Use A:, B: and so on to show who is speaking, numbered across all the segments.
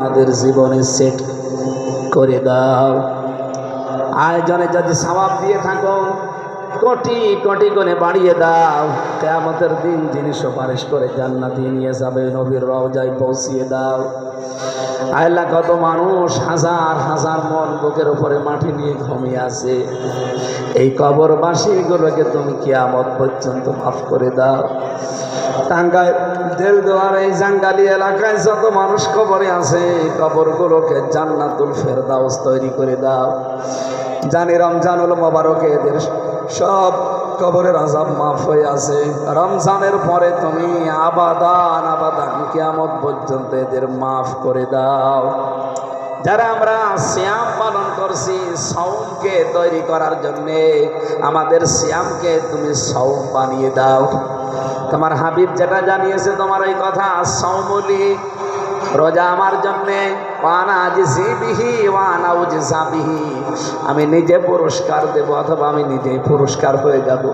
A: আমাদের জীবনে সেট করে দাও। আয়োজনে যদি সবাব দিয়ে থাকো কোটি কোটি করে বাড়িয়ে দাও। কেয়ামতের দিন যিনি সুপারিশ করে জান্নাতি নিয়ে যাবে, নবীর রওজায় পৌঁছিয়ে দাও। আল্লাহ কত মানুষ হাজার হাজার মন বুকের উপরে মাটি নিয়ে ঘুমিয়ে আছে। এই কবরবাসীগুলোকে তুমি কিয়ামত পর্যন্ত মাফ করে দাও। টাঙ্গায় এই জাঙ্গালি এলাকায় যত মানুষ কবরে আছে, এই কবরগুলোকে জান্নাতুল ফেরদাউস তৈরি করে দাও। জানি রমজানুল মোবারকে এদের সব কবরের আজাব মাফ হয়ে আছে। রমজানের পরে তুমি আবাদান আবাদান কিয়ামত পর্যন্ত এদের মাফ করে দাও। যারা আমরা শ্যাম পালন করছি সৌমকে তৈরি করার জন্যে আমাদের শ্যামকে তুমি সৌম বানিয়ে দাও। তোমার হাবিব যেটা জানিয়েছে তোমার ওই কথা সৌমলি রোজা আমার জন্যে আমি নিজে পুরস্কার দেব অথবা আমি নিজেই পুরস্কার হয়ে যাব।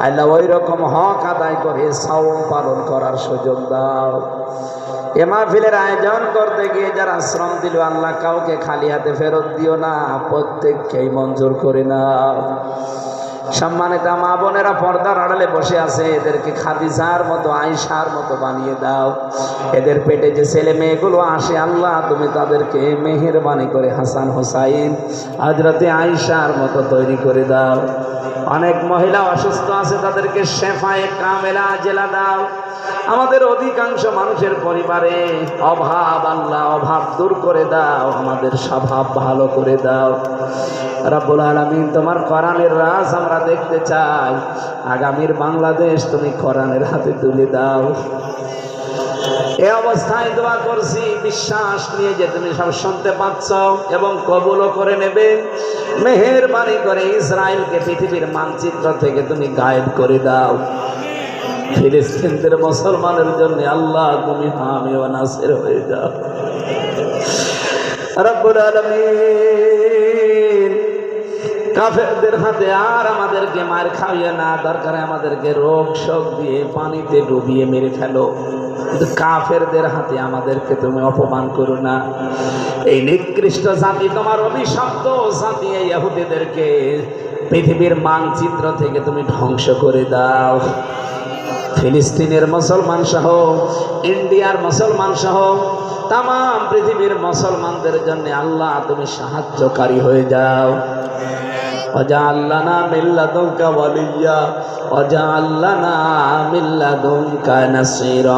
A: আল্লাহ ওই রকম হক আদায় করে সৌম পালন করার সুযোগ দাও। এ মাহফিলের আয়োজন করতে গিয়ে যারা শ্রম দিল, আল্লাহ কাউকে খালি হাতে ফেরত দিও না, প্রত্যেককেই মঞ্জুর করে নাও। সম্মানিত মা বোনেরা, পর্দার আড়ালে বসে আছে। এদেরকে খাদিজার মতো আয়সার মতো বানিয়ে দাও। এদের পেটে যে ছেলে মেয়েগুলো আসে, আল্লাহ, তুমি তাদেরকে মেহেরবানি করে হাসান হোসাইন আজরাতে আয়সার মতো তৈরি করে দাও। অনেক মহিলা অসুস্থ আছে, তাদেরকে শেফায় কামেলা জেলা দাও। আমাদের অধিকাংশ মানুষের পরিবারে অভাব আল্লাহ অভাব দূর করে দাও, আমাদের স্বভাব ভালো করে দাও। রাব্বুল আলামিন, তোমার কোরআনের রাজ আমরা দেখতে চাই। আগামীর বাংলাদেশ তুমি কোরআনের হাতে তুলে দাও। এ অবস্থায় দোয়া করছি, বিশ্বাস নিয়ে যে তুমি সব শুনতে পাচ্ছ এবং কবুলও করে নেবে। মেহেরবানি করে ইসরায়েলকে পৃথিবীর মানচিত্র থেকে তুমি গায়েব করে দাও। ফিলিস্তিনদের মুসলমানের জন্য আল্লাহ তুমি হামি ও নাসির হয়ে যাও। রব্বুল আলামিন, কাফেরদের হাতে আর আমাদেরকে মার খাইয়ে না, দরকারে আমাদেরকে রোগ শোক দিয়ে পানিতে ডুবিয়ে মেরে ফেলো। কিন্তু কাফেরদের হাতে আমাদেরকে তুমি অপমান করো না। এই নিকৃষ্ট জাতি তোমার অভিশপ্ত জাতি, এই ইহুদিদেরকে পৃথিবীর মানচিত্র থেকে তুমি ধ্বংস করে দাও। ফিলিস্তিনের মুসলমান সহ, ইন্ডিয়ার মুসলমান সহ তাম পৃথিবীর মুসলমানদের জন্য আল্লাহ তুমি সাহায্যকারী হয়ে যাও। অজা আল্লানা মিল্লাদুঙ্কা ওয়ালিয়া অজা আল্লানা মিল্লাদুঙ্কা নাসির।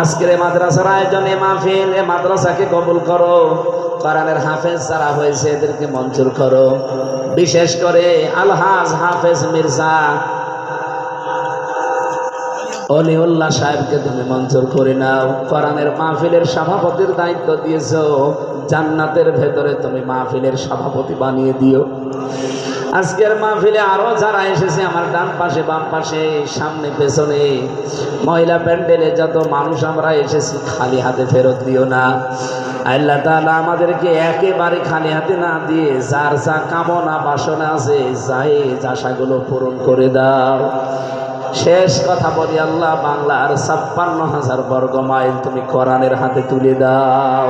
A: আজকের মাদ্রাসার আয়োজনে মাহফিল, এ মাদ্রাসাকে কবুল করো। কোরআনের হাফেজ যারা হয়েছে, এদেরকে মঞ্জুর করো। বিশেষ করে আলহাজ হাফেজ মির্জা অলিউল্লাহ সাহেবকে তুমি মঞ্জুর করে নাও। কোরআনের মাহফিলের সভাপতির দায়িত্ব দিয়েছ। জান্নাতের ভেতরে তুমি মাহফিলের সভাপতি বানিয়ে দিও। আজকের মাহফিলে আরও যারা এসেছে, আমার ডান পাশে, বাম পাশে, সামনে, পেছনে, মহিলা প্যান্ডেলে যত মানুষ আমরা এসেছি, খালি হাতে ফেরত দিও না। আল্লাহ তাআলা আমাদেরকে একেবারে খালি হাতে না দিয়ে যার যা কামনা বাসনা আছে যাই আশাগুলো পূরণ করে দাও। শেষ কথা বলি আল্লাহ বাংলার ছাপ্পান্ন হাজার বর্গ মাইল তুমি কোরআনের হাতে তুলে দাও।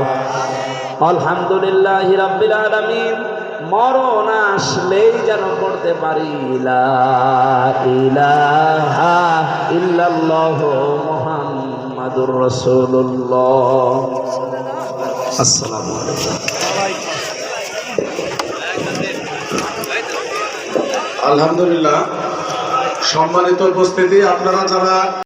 A: আলহামদুলিল্লাহ রাব্বিল আলামিন মরণ আসলেই যেন করতে পারি। লা ইলাহা ইল্লাল্লাহ মুহাম্মাদুর আসসালামু আলাইকুম।
B: আলহামদুলিল্লাহ। সম্মানিত উপস্থিতি আপনারা যারা